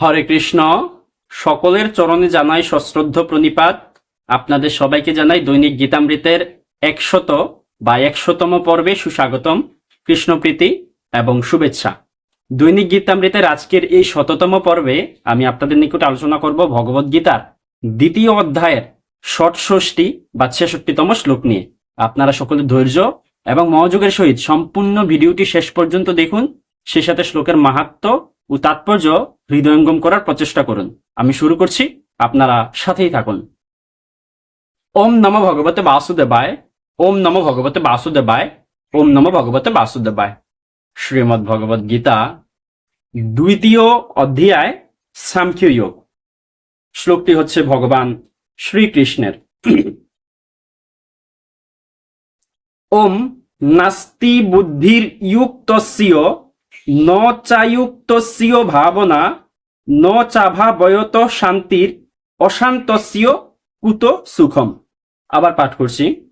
হরে কৃষ্ণ। সকলের চরণে জানাই সশ্রদ্ধ প্রণিপাত। আপনাদের সবাইকে জানাই দৈনিক গীতামৃতের একশত বা একশতম পর্বে সুস্বাগতম, কৃষ্ণপ্রীতি এবং শুভেচ্ছা। দৈনিক গীতামৃতের আজকের এই শততম পর্বে আমি আপনাদের নিকট আলোচনা করব ভগবদ গীতার দ্বিতীয় অধ্যায়ের ষটষষ্টি বা ছেষট্টিতম শ্লোক নিয়ে। আপনারা সকলে ধৈর্য এবং মনোযোগের সহিত সম্পূর্ণ ভিডিওটি শেষ পর্যন্ত দেখুন। সে সাথে শ্লোকের মাহাত্ম ও তাৎপর্য হৃদয়ঙ্গম করার প্রচেষ্টা করুন। আমি শুরু করছি। আপনারা সাথেই থাকুন। ওম নম ভগবতে বাসুদেবায়, ওম নম ভগবতে বাসুদেবায়, ওম নম ভগবতে বাসুদেবায়। শ্রীমদ ভগবদ গীতা, দ্বিতীয় অধ্যায় সাংখ্য যোগ। শ্লোকটি হচ্ছে ভগবান শ্রীকৃষ্ণের। ওম নাস্তি বুদ্ধির ইয়ুক্তস্য ন চায়ুক্তস্য ভাবনা, ন চাভাবয়ত শান্তির অশান্তস্য কুত সুখম। আবার পাঠ করছি।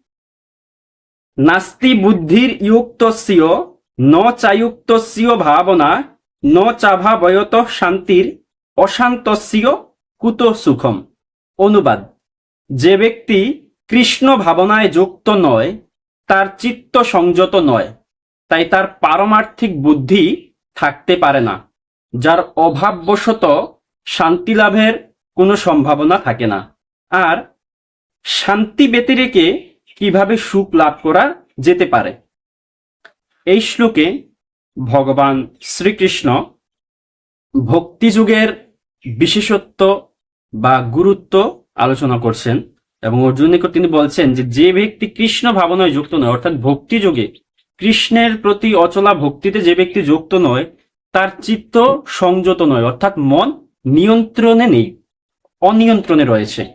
নাস্তি বুদ্ধির ইয়ুক্তস্য ন চায়ুক্তস্য ভাবনা, ন চাভাবয়ত শান্তির অশান্তস্য কুত সুখম। অনুবাদ। যে ব্যক্তি কৃষ্ণ ভাবনায় যুক্ত নয়, তার চিত্ত সংযত নয়, তাই তার পারমার্থিক বুদ্ধি থাকতে পারে না, যার অভাববশত শান্তি লাভের কোনো সম্ভাবনা থাকে না। আর শান্তি ব্যতিরেকে কীভাবে সুখ লাভ করা যেতে পারে? এই শ্লোকে ভগবান শ্রীকৃষ্ণ ভক্তিযুগের বিশেষত্ব বা গুরুত্ব আলোচনা করছেন এবং অর্জুন তিনি বলছেন যে যে ব্যক্তি কৃষ্ণ ভাবনায় যুক্ত নয়, অর্থাৎ ভক্তি যুগে কৃষ্ণের প্রতি অচলা ভক্তিতে যে ব্যক্তি যুক্ত নয়, তার চিত্ত সংযত নয়, অর্থাৎ মন নিয়ন্ত্রণে নেই, অনিয়ন্ত্রণে রয়েছে।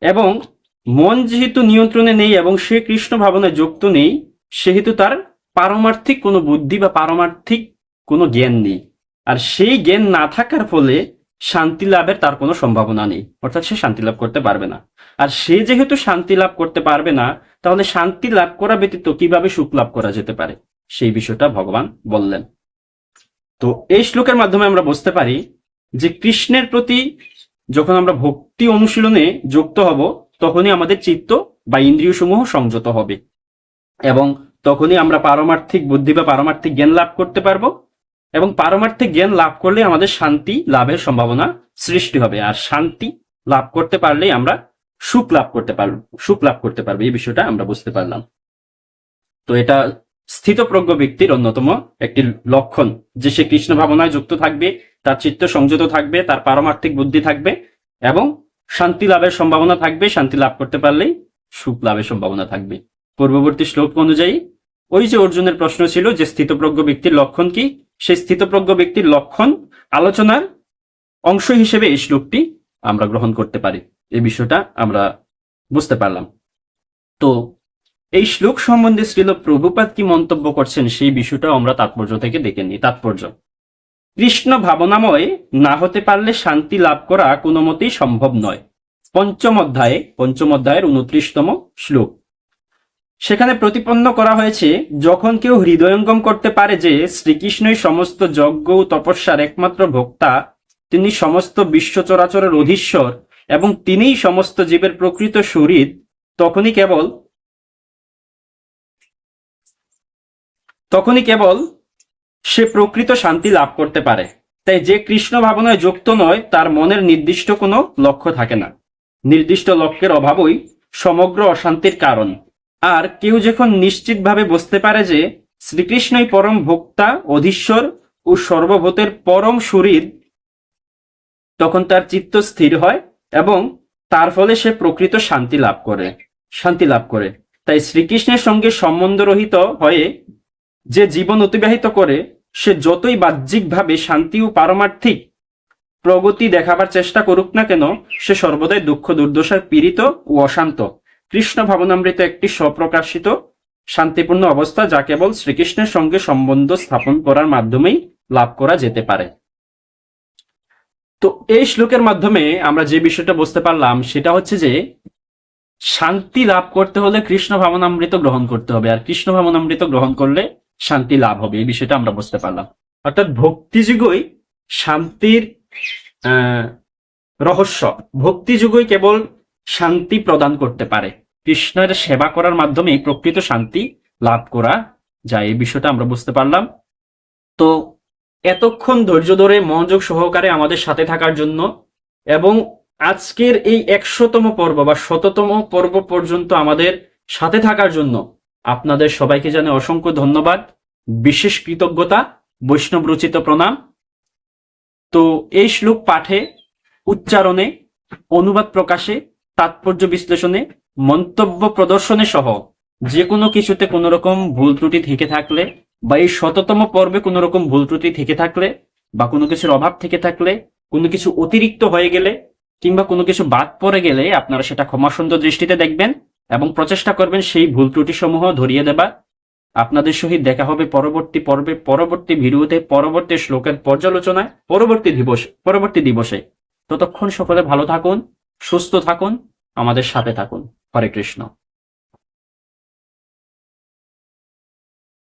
এবং মন যেহেতু নিয়ন্ত্রণে নেই এবং সে কৃষ্ণ ভাবনায় যুক্ত নেই, সেহেতু তার পারমার্থিক কোনো বুদ্ধি বা পারমার্থিক কোনো জ্ঞান নেই। আর সেই জ্ঞান না থাকার ফলে শান্তি লাভের তার কোনো সম্ভাবনা নেই। অর্থাৎ সে শান্তি লাভ করতে পারবে না। আর সে যেহেতু শান্তি লাভ করতে পারবে না, তাহলে শান্তি লাভ করা ব্যতীত কীভাবে সুখ লাভ করা যেতে পারে? সেই বিষয়টা ভগবান বললেন। তো এই শ্লোকের মাধ্যমে আমরা বুঝতে পারি যে কৃষ্ণের প্রতি যখন আমরা ভক্তি অনুশীলনে যুক্ত হব, তখনই আমাদের চিত্ত বা ইন্দ্রিয় সমূহ সংযত হবে। এবং তখনই আমরা পারমার্থিক বুদ্ধি বা পারমার্থিক জ্ঞান লাভ করতে পারব। এবং পারমার্থিক জ্ঞান লাভ করলে আমাদের শান্তি লাভের সম্ভাবনা সৃষ্টি হবে। আর শান্তি লাভ করতে পারলেই আমরা সুখ লাভ করতে পারব, সুখ লাভ করতে পারব, এই বিষয়টা আমরা বুঝতে পারলাম। তো এটা স্থিতপ্রজ্ঞ ব্যক্তির অন্যতম একটি লক্ষণ। যে সে কৃষ্ণ ভাবনায় যুক্ত থাকবে, তার চিত্ত সংযত থাকবে, তার পারমার্থিক বুদ্ধি থাকবে এবং শান্তি লাভের সম্ভাবনা থাকবে, শান্তি লাভ করতে পারলেই সুখ লাভের সম্ভাবনা থাকবে। পূর্ববর্তী শ্লোক অনুযায়ী, ওই যে অর্জুনের প্রশ্ন ছিল যে স্থিতপ্রজ্ঞ ব্যক্তির লক্ষণ কি? সেই স্থিতপ্রজ্ঞ ব্যক্তির লক্ষণ, আলোচনার অংশ হিসেবে এই শ্লোকটি আমরা গ্রহণ করতে পারি। এই বিষয়টা আমরা বুঝতে পারলাম। তো এই শ্লোক সম্বন্ধে শ্রীল প্রভুপাত কি মন্তব্য করছেন সেই বিষয়টা আমরা তাৎপর্য থেকে দেখে নিই। তাৎপর্য, কৃষ্ণ ভাবনাময় না হতে পারলে শান্তি লাভ করা কোনো মতেই সম্ভব নয়। পঞ্চম অধ্যায়ে, পঞ্চম অধ্যায়ের উনত্রিশতম শ্লোক। সেখানে প্রতিপন্ন করা হয়েছে, যখন কেউ হৃদয়ঙ্গম করতে পারে যে শ্রীকৃষ্ণই সমস্ত যজ্ঞ ও তপস্যার একমাত্র ভোক্তা, তিনি সমস্ত বিশ্ব চরাচরের অধীশ্বর এবং তিনিই সমস্ত জীবের প্রকৃত শরীর, তখনই কেবল তখনই কেবল সে প্রকৃত শান্তি লাভ করতে পারে। তাই যে কৃষ্ণ ভাবনায় যুক্ত নয়, তার মনের নির্দিষ্ট কোনো লক্ষ্য থাকে না। নির্দিষ্ট লক্ষ্যের অভাবই সমগ্র অশান্তির কারণ। আর কেউ যখন নিশ্চিতভাবে বুঝতে পারে যে শ্রীকৃষ্ণই পরম ভোক্তা, অধীশ্বর ও সর্বভূতের পরম শরীর, তখন তার চিত্ত স্থির হয় এবং তার ফলে সে প্রকৃত শান্তি লাভ করে, শান্তি লাভ করে। তাই শ্রীকৃষ্ণের সঙ্গে সম্বন্ধরহিত হয়ে যে জীবন অতিবাহিত করে, সে যতই বাহ্যিকভাবে শান্তি ও পারমার্থিক প্রগতি দেখাবার চেষ্টা করুক না কেন, সে সর্বদাই দুঃখ দুর্দশার পীড়িত ও অশান্ত। কৃষ্ণ ভাবনামৃত একটি স্বপ্রকাশিত, শান্তিপূর্ণ অবস্থা যা কেবল শ্রীকৃষ্ণের সঙ্গে সম্বন্ধ স্থাপন করার মাধ্যমেই লাভ করা যেতে পারে। তো এই শ্লোকের মাধ্যমে আমরা যে বিষয়টা বুঝতে পারলাম, সেটা হচ্ছে যে শান্তি লাভ করতে হলে কৃষ্ণ ভাবনামৃত গ্রহণ করতে হবে, আর কৃষ্ণ ভাবনামৃত গ্রহণ করলে শান্তি লাভ হবে, এই বিষয়টা আমরা বুঝতে পারলাম। অর্থাৎ ভক্তিযুগই শান্তির রহস্য। ভক্তি যুগই কেবল শান্তি প্রদান করতে পারে। কৃষ্ণের সেবা করার মাধ্যমে প্রকৃত শান্তি লাভ করা যায়, এই বিষয়টা আমরা বুঝতে পারলাম। তো এতক্ষণ ধৈর্য ধরে মনোযোগ সহকারে আমাদের সাথে থাকার জন্য এবং আজকের এই একশোতম পর্ব বা শততম পর্ব পর্যন্ত আমাদের সাথে থাকার জন্য আপনাদের সবাইকে জানে অসংখ্য ধন্যবাদ। বিশেষ কৃতজ্ঞতা, বৈষ্ণব রচিত প্রণাম। তো এই শ্লোক পাঠে, উচ্চারণে, অনুবাদ প্রকাশে তাৎপর্য বিশ্লেষণে, মন্তব্য প্রদর্শনে সহ যে কোনো কিছুতে কোনো রকম ভুল ত্রুটি থেকে থাকলে বা এই শততম পর্বে কোনো রকম ভুল ত্রুটি থেকে থাকলে বা কোনো কিছুর অভাব থেকে থাকলে, কোনো কিছু অতিরিক্ত হয়ে গেলে কিংবা কোনো কিছু বাদ পড়ে গেলে আপনারা সেটা ক্ষমাসুন্দর দৃষ্টিতে দেখবেন এবং প্রচেষ্টা করবেন সেই ভুল ত্রুটি সমূহ ধরিয়ে দেবা। আপনাদের সহিত দেখা হবে পরবর্তী পর্বে, পরবর্তী ভিডিওতে, পরবর্তী শ্লোকের পর্যালোচনায়, পরবর্তী দিবস, পরবর্তী দিবসে। ততক্ষণ সকলে ভালো থাকুন। সুস্থ থাকুন আমাদের সাথে থাকুন। হরে কৃষ্ণ।